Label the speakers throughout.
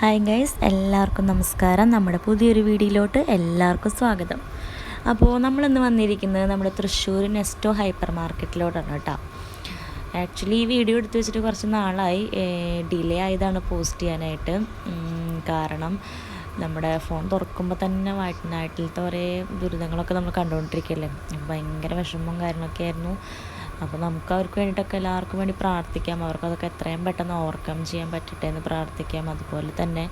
Speaker 1: Hi guys എല്ലാവർക്കും നമസ്കാരം. നമ്മുടെ പുതിയൊരു വീഡിയോയിലോട്ട് എല്ലാവർക്കും സ്വാഗതം. അപ്പോൾ നമ്മളിന്ന് വന്നിരിക്കുന്നത് നമ്മുടെ തൃശ്ശൂർ നെസ്റ്റോ ഹൈപ്പർ മാർക്കറ്റിലോട്ടാണ് കേട്ടോ. ആക്ച്വലി ഈ വീഡിയോ എടുത്തു വെച്ചിട്ട് കുറച്ച് നാളായി. ഡിലേ ആയതാണ് പോസ്റ്റ് ചെയ്യാനായിട്ട്. കാരണം നമ്മുടെ ഫോൺ തുറക്കുമ്പോൾ തന്നെ വയറ്റിനായിട്ടിലത്തെ കുറേ ദുരിതങ്ങളൊക്കെ നമ്മൾ കണ്ടുകൊണ്ടിരിക്കുകയല്ലേ? ഭയങ്കര വിഷമവും കാര്യങ്ങളൊക്കെ ആയിരുന്നു. അപ്പോൾ നമുക്ക് അവർക്ക് വേണ്ടിയിട്ടൊക്കെ എല്ലാവർക്കും വേണ്ടി പ്രാർത്ഥിക്കാം. അവർക്കതൊക്കെ എത്രയും പെട്ടെന്ന് ഓവർകം ചെയ്യാൻ പറ്റട്ടെ എന്ന് പ്രാർത്ഥിക്കാം. അതുപോലെ തന്നെ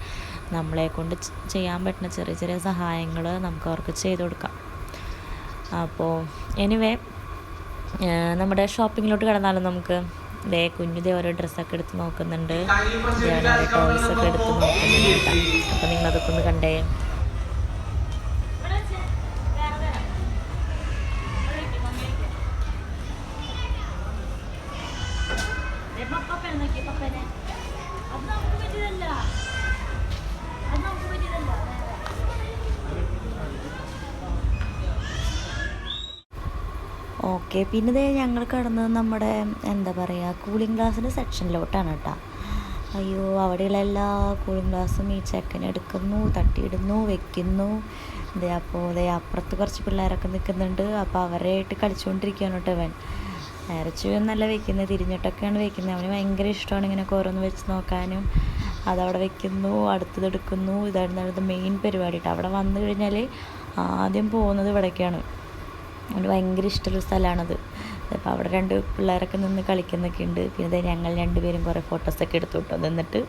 Speaker 1: നമ്മളെ കൊണ്ട് ചെയ്യാൻ പറ്റുന്ന ചെറിയ ചെറിയ സഹായങ്ങൾ നമുക്ക് അവർക്ക് ചെയ്തു കൊടുക്കാം. അപ്പോൾ എനിവേ നമ്മുടെ ഷോപ്പിങ്ങിലോട്ട് കിടന്നാലും നമുക്ക് ദേ കുഞ്ഞു ദേ ഓരോ ഡ്രസ്സൊക്കെ എടുത്ത് നോക്കുന്നുണ്ട്. ടോയ്സൊക്കെ എടുത്ത് നോക്കുന്നുണ്ട്. അപ്പം നിങ്ങളതൊക്കെ ഒന്ന് കണ്ടേ. ഓക്കെ പിന്നെ ദേ ഞങ്ങൾ കിടന്നത് നമ്മുടെ എന്താ പറയുക കൂളിംഗ് ഗ്ലാസിന്റെ സെക്ഷനിലോട്ടാണ് കേട്ടോ. അയ്യോ അവിടെയുള്ള എല്ലാ കൂളിംഗ് ഗ്ലാസ്സും ഈ ചെക്കൻ എടുക്കുന്നു തട്ടിയിടുന്നു വെക്കുന്നു. ദേ അപ്പോൾ ദേ അപ്പുറത്ത് കുറച്ച് പിള്ളേരൊക്കെ നിൽക്കുന്നുണ്ട്. അപ്പോൾ അവരായിട്ട് കളിച്ചുകൊണ്ടിരിക്കുകയാണ് കേട്ടോ അവൻ ഇറച്ചിയും നല്ല വെക്കുന്നത് തിരിഞ്ഞിട്ടൊക്കെയാണ് വെക്കുന്നത് അവന് ഭയങ്കര ഇഷ്ടമാണ് ഇങ്ങനെ ഓരോന്ന് വെച്ച് നോക്കാനും. അതവിടെ വെക്കുന്നു അടുത്തത് എടുക്കുന്നു. അവിടുത്തെ മെയിൻ പരിപാടി കേട്ടോ. അവിടെ വന്നു കഴിഞ്ഞാൽ ആദ്യം പോകുന്നത് ഇവിടേക്കാണ്. അവന് ഭയങ്കര ഇഷ്ടമുള്ള സ്ഥലമാണത്. അപ്പോൾ അവിടെ രണ്ട് പിള്ളേരൊക്കെ നിന്ന് കളിക്കുന്നൊക്കെ ഉണ്ട്. പിന്നെ ഞങ്ങൾ രണ്ടുപേരും കുറേ ഫോട്ടോസൊക്കെ എടുത്തു നിന്നിട്ട്.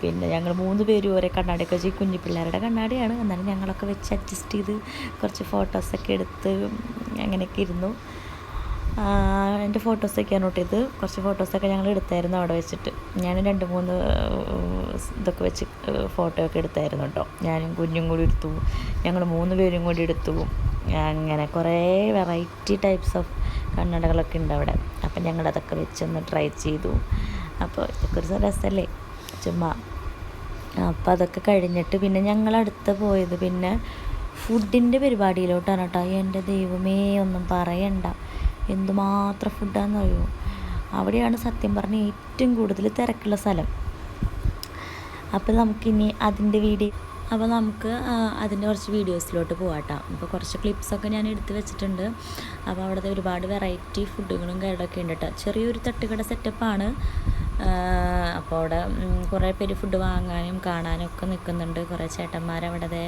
Speaker 1: പിന്നെ ഞങ്ങൾ മൂന്ന് പേരും ഒരേ കണ്ണാടിയൊക്കെ വെച്ച് കുഞ്ഞു പിള്ളേരുടെ കണ്ണാടിയാണ്. എന്നാലും ഞങ്ങളൊക്കെ വെച്ച് അഡ്ജസ്റ്റ് ചെയ്ത് കുറച്ച് ഫോട്ടോസൊക്കെ എടുത്ത് അങ്ങനെയൊക്കെ ഇരുന്നു. എന്റെ ഫോട്ടോസൊക്കെയാണ് നോട്ട് ചെയ്ത് കുറച്ച് ഫോട്ടോസൊക്കെ ഞങ്ങൾ എടുത്തായിരുന്നു അവിടെ വെച്ചിട്ട്. ഞാൻ രണ്ട് മൂന്ന് ഇതൊക്കെ വെച്ച് ഫോട്ടോ ഒക്കെ എടുത്തായിരുന്നു കേട്ടോ ഞാനും കുഞ്ഞും കൂടി എടുത്തു. ഞങ്ങൾ മൂന്ന് പേരും കൂടി എടുത്തു. അങ്ങനെ കുറേ വെറൈറ്റി ടൈപ്സ് ഓഫ് കണ്ണടകളൊക്കെ ഉണ്ട് അവിടെ. അപ്പം ഞങ്ങൾ അതൊക്കെ വെച്ചൊന്ന് ട്രൈ ചെയ്തു. അപ്പോൾ ഇതൊക്കെ ഒരു രസമല്ലേ ചുമ്മാ. അപ്പോൾ അതൊക്കെ കഴിഞ്ഞിട്ട് പിന്നെ ഞങ്ങൾ അടുത്ത് പോയത് പിന്നെ ഫുഡിന്റെ പരിപാടിയിലോട്ടാണ് കേട്ടോ എന്റെ ദൈവമേ ഒന്നും പറയണ്ട. എന്തുമാത്രം ഫുഡാണെന്ന് അറിയുമോ അവിടെയാണ് സത്യം പറഞ്ഞ ഏറ്റവും കൂടുതൽ തിരക്കുള്ള സ്ഥലം. അപ്പോൾ നമുക്കിനി അതിന്റെ വീഡിയോ അപ്പോൾ നമുക്ക് അതിന്റെ കുറച്ച് വീഡിയോസിലോട്ട് പോകാട്ടോ അപ്പോൾ കുറച്ച് ക്ലിപ്സൊക്കെ ഞാൻ എടുത്ത് വെച്ചിട്ടുണ്ട്. അപ്പോൾ അവിടുത്തെ ഒരുപാട് വെറൈറ്റി ഫുഡുകളും കാര്യങ്ങളൊക്കെ ഉണ്ട് കേട്ടോ. ചെറിയൊരു തട്ടുകട സെറ്റപ്പാണ്. അപ്പോൾ അവിടെ കുറേ പേര് ഫുഡ് വാങ്ങാനും കാണാനും ഒക്കെ നിൽക്കുന്നുണ്ട്. കുറേ ചേട്ടന്മാർ അവിടെ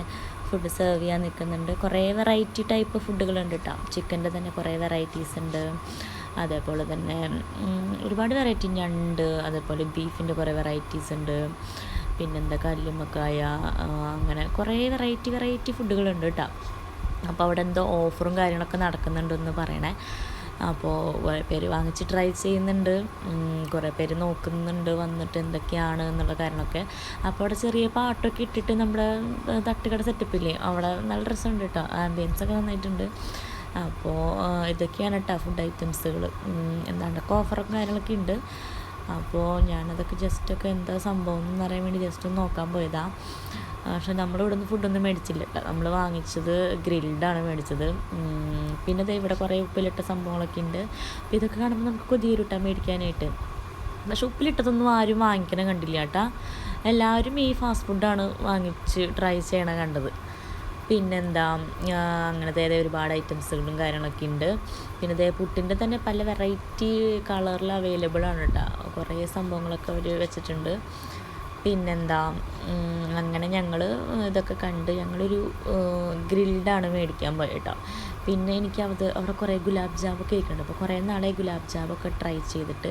Speaker 1: ഫുഡ് സെർവ് ചെയ്യാൻ നിൽക്കുന്നുണ്ട്. കുറേ വെറൈറ്റി ടൈപ്പ് ഫുഡുകളുണ്ട് കേട്ടോ. ചിക്കന്റെ തന്നെ കുറേ വെറൈറ്റീസ് ഉണ്ട്. അതേപോലെ തന്നെ ഒരുപാട് വെറൈറ്റി ഞണ്ട് അതേപോലെ ബീഫിന്റെ കുറേ വെറൈറ്റീസ് ഉണ്ട്. പിന്നെന്താ കല്ലുമ്മക്കായ അങ്ങനെ കുറേ വെറൈറ്റി വെറൈറ്റി ഫുഡുകളുണ്ട് കേട്ടോ അപ്പോൾ അവിടെ എന്തോ ഓഫറും കാര്യങ്ങളൊക്കെ നടക്കുന്നുണ്ടെന്ന് പറയണേ. അപ്പോൾ കുറേ പേര് വാങ്ങിച്ച് ട്രൈ ചെയ്യുന്നുണ്ട്. കുറേ പേര് നോക്കുന്നുണ്ട് വന്നിട്ട് എന്തൊക്കെയാണ് എന്നുള്ള കാര്യങ്ങളൊക്കെ. അപ്പോൾ അവിടെ ചെറിയ പാട്ടൊക്കെ ഇട്ടിട്ട് നമ്മുടെ തട്ടുകട സെറ്റപ്പില്ലേ അവിടെ നല്ല രസമുണ്ട് കേട്ടോ ആംബിയൻസ് ഒക്കെ നന്നായിട്ടുണ്ട്. അപ്പോൾ ഇതൊക്കെയാണ് കേട്ടോ ഫുഡ് ഐറ്റംസുകൾ എന്താണ് ഓഫറും കാര്യങ്ങളൊക്കെ ഉണ്ട്. അപ്പോൾ ഞാനതൊക്കെ ജസ്റ്റൊക്കെ എന്താ സംഭവം എന്ന് അറിയാൻ വേണ്ടി ജസ്റ്റ് ഒന്ന് നോക്കാൻ പോയതാണ് പക്ഷെ നമ്മൾ നിന്ന് ഫുഡൊന്നും മേടിച്ചില്ല കേട്ടോ. നമ്മൾ വാങ്ങിച്ചത് ഗ്രിൽഡാണ് മേടിച്ചത്. പിന്നെ ദേ ഇവിടെ കുറേ ഉപ്പിലിട്ട സംഭവങ്ങളൊക്കെ ഉണ്ട് അപ്പോൾ ഇതൊക്കെ കാണുമ്പോൾ നമുക്ക് കൊതിയൂരുട്ടാ മേടിക്കാനായിട്ട്. പക്ഷെ ഉപ്പിലിട്ടതൊന്നും ആരും വാങ്ങിക്കണം കണ്ടില്ല കേട്ടാ. എല്ലാവരും ഈ ഫാസ്റ്റ് ഫുഡാണ് വാങ്ങിച്ച് ട്രൈ ചെയ്യണ കണ്ടത്. പിന്നെന്താ അങ്ങനത്തെ ഒരുപാട് ഐറ്റംസുകളും കാര്യങ്ങളൊക്കെ ഉണ്ട്. പിന്നെ ഇതേ പുട്ടിന്റെ തന്നെ പല വെറൈറ്റി കളറിൽ അവൈലബിൾ ആണ് കേട്ടോ കുറേ സംഭവങ്ങളൊക്കെ അവർ വെച്ചിട്ടുണ്ട്. പിന്നെന്താ അങ്ങനെ ഞങ്ങൾ ഇതൊക്കെ കണ്ട് ഞങ്ങളൊരു ഗ്രിൽഡാണ് മേടിക്കാൻ പോയത് കേട്ടോ പിന്നെ എനിക്ക് അത് അവിടെ കുറേ ഗുലാബ് ജാമൊക്കെ ഇരിക്കുന്നുണ്ട് അപ്പോൾ കുറേ നാളെ ഗുലാബ് ജാമൊക്കെ ട്രൈ ചെയ്തിട്ട്.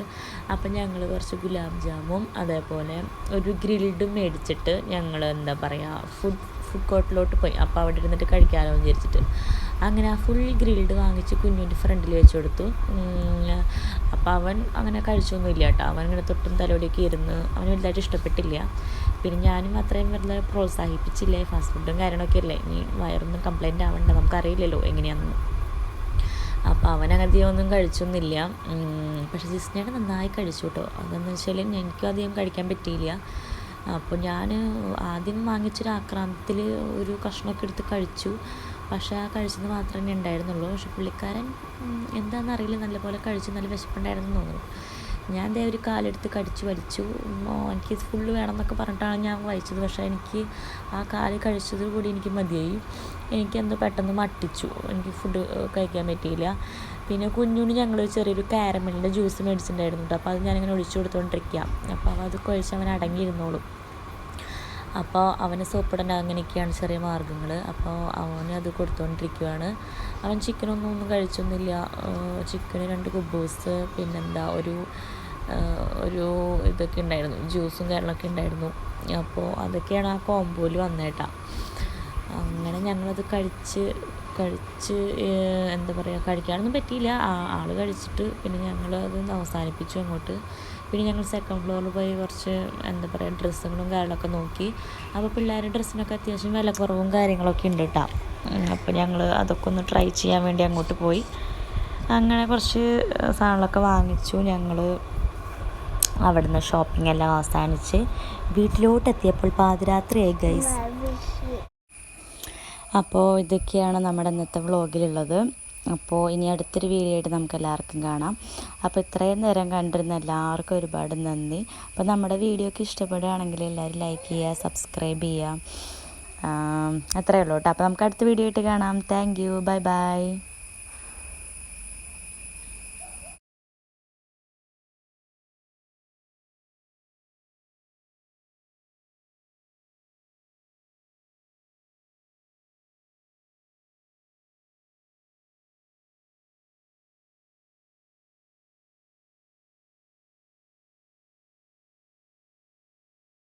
Speaker 1: അപ്പം ഞങ്ങൾ കുറച്ച് ഗുലാബ് ജാമും അതേപോലെ ഒരു ഗ്രിൽഡും മേടിച്ചിട്ട് ഞങ്ങൾ എന്താ പറയുക ഫുഡ് ഫുഡ് കോർട്ടിലോട്ട് പോയി. അപ്പോൾ അവിടെ ഇരുന്നിട്ട് കഴിക്കാമല്ലോ എന്ന് വിചാരിച്ചിട്ട്. അങ്ങനെ ആ ഫുൾ ഗ്രിൽഡ് വാങ്ങിച്ച് കുഞ്ഞിന്റെ ഫ്രണ്ടിൽ വെച്ച് കൊടുത്തു. അപ്പോൾ അവൻ അങ്ങനെ കഴിച്ചൊന്നുമില്ല കേട്ടോ. അവൻ ഇങ്ങനെ തൊട്ടും തലോടിയൊക്കെ ഇരുന്ന് അവന് വലുതായിട്ട് ഇഷ്ടപ്പെട്ടില്ല. പിന്നെ ഞാനും അത്രയും വല്ല പ്രോത്സാഹിപ്പിച്ചില്ലേ? ഫാസ്റ്റ് ഫുഡും കാര്യങ്ങളൊക്കെ അല്ലേ? ഇനി വയറൊന്നും കംപ്ലൈന്റ് ആവണ്ട. നമുക്കറിയില്ലല്ലോ എങ്ങനെയാണെന്ന്. അപ്പോൾ അവൻ അധികം ഒന്നും കഴിച്ചൊന്നുമില്ല. പക്ഷേ ജിസ്നയുടെ നന്നായി കഴിച്ചു കേട്ടോ. അതെന്ന് വെച്ചാൽ എനിക്കും അധികം കഴിക്കാൻ പറ്റിയില്ല. അപ്പോൾ ഞാൻ ആദ്യം വാങ്ങിച്ചൊരു ആക്രാന്തത്തിൽ ഒരു കഷ്ണമൊക്കെ എടുത്ത് കഴിച്ചു. പക്ഷേ ആ കഴിച്ചത് മാത്രമേ ഉണ്ടായിരുന്നുള്ളൂ. പക്ഷെ പുള്ളിക്കാരൻ എന്താണെന്നറിയില്ല. നല്ലപോലെ കഴിച്ചു നല്ല വിശപ്പുണ്ടായിരുന്നു തോന്നുന്നു. ഞാൻ ദേ ഒരു കാലെടുത്ത് കടിച്ചു വലിച്ചു. എനിക്ക് ഫുള്ള് വേണം എന്നൊക്കെ പറഞ്ഞിട്ടാണ് ഞാൻ വായിച്ചത് പക്ഷേ എനിക്ക് ആ കാൽ കഴിച്ചത് കൂടി എനിക്ക് മതിയായി. എനിക്ക് എന്തോ പെട്ടെന്ന് മട്ടിച്ചു. എനിക്ക് ഫുഡ് കഴിക്കാൻ പറ്റിയില്ല. പിന്നെ കുഞ്ഞുണ്ണി ഞങ്ങൾ ചെറിയൊരു കാരമലിന്റെ ജ്യൂസ് മേടിച്ചിട്ടുണ്ടായിരുന്നു കേട്ടോ. അപ്പോൾ അത് ഞാനിങ്ങനെ ഒഴിച്ചു കൊടുത്തുകൊണ്ടിരിക്കുക അപ്പോൾ അത് കഴിച്ച് അവൻ അടങ്ങിയിരുന്നോളും. അപ്പോൾ അവന് സോപ്പിടേണ്ട അങ്ങനെയൊക്കെയാണ് ചെറിയ മാർഗങ്ങൾ അപ്പോൾ അവന് അത് കൊടുത്തുകൊണ്ടിരിക്കുകയാണ് അവൻ ചിക്കനൊന്നും ഒന്നും കഴിച്ചൊന്നുമില്ല. ചിക്കന് രണ്ട് കുബൂസ് പിന്നെന്താ ഒരു ഒരു ഇതൊക്കെ ഉണ്ടായിരുന്നു ജ്യൂസും കാര്യങ്ങളൊക്കെ ഉണ്ടായിരുന്നു. അപ്പോൾ അതൊക്കെയാണ് ആ കോമ്പോയിൽ വന്നേട്ടാ. അങ്ങനെ ഞങ്ങളത് കഴിച്ച് കഴിച്ച് എന്താ പറയുക കഴിക്കാനൊന്നും പറ്റിയില്ല. ആ- ആൾ കഴിച്ചിട്ട് പിന്നെ ഞങ്ങൾ അത് അവസാനിപ്പിച്ചു അങ്ങോട്ട്. പിന്നെ ഞങ്ങൾ സെക്കൻഡ് ഫ്ലോറിൽ പോയി കുറച്ച് എന്താ പറയുക ഡ്രസ്സുകളും കാര്യങ്ങളൊക്കെ നോക്കി. അപ്പോൾ പിള്ളേരുടെ ഡ്രസ്സിനൊക്കെ അത്യാവശ്യം വിലക്കുറവും കുറവും കാര്യങ്ങളൊക്കെ ഉണ്ട് കേട്ടോ അപ്പോൾ ഞങ്ങൾ അതൊക്കെ ഒന്ന് ട്രൈ ചെയ്യാൻ വേണ്ടി അങ്ങോട്ട് പോയി. അങ്ങനെ കുറച്ച് സാധനങ്ങളൊക്കെ വാങ്ങിച്ചു. ഞങ്ങൾ അവിടുന്ന് ഷോപ്പിംഗ് എല്ലാം അവസാനിച്ച് വീട്ടിലോട്ട് എത്തിയപ്പോൾ പാതിരാത്രിയായി ഗൈസ് അപ്പോൾ ഇതൊക്കെയാണ് നമ്മുടെ ഇന്നത്തെ വ്ളോഗിലുള്ളത്. അപ്പോൾ ഇനി അടുത്തൊരു വീഡിയോ ആയിട്ട് നമുക്ക് എല്ലാവർക്കും കാണാം. അപ്പോൾ ഇത്രയും നേരം കണ്ടിരുന്ന എല്ലാവർക്കും ഒരുപാട് നന്ദി. അപ്പോൾ നമ്മുടെ വീഡിയോക്ക് ഇഷ്ടപ്പെടുകയാണെങ്കിൽ എല്ലാവരും ലൈക്ക് ചെയ്യുക സബ്സ്ക്രൈബ് ചെയ്യുക. അത്രയേ ഉള്ളൂ കേട്ടോ. അപ്പോൾ നമുക്ക് അടുത്ത വീഡിയോ ആയിട്ട് കാണാം. Thank you bye bye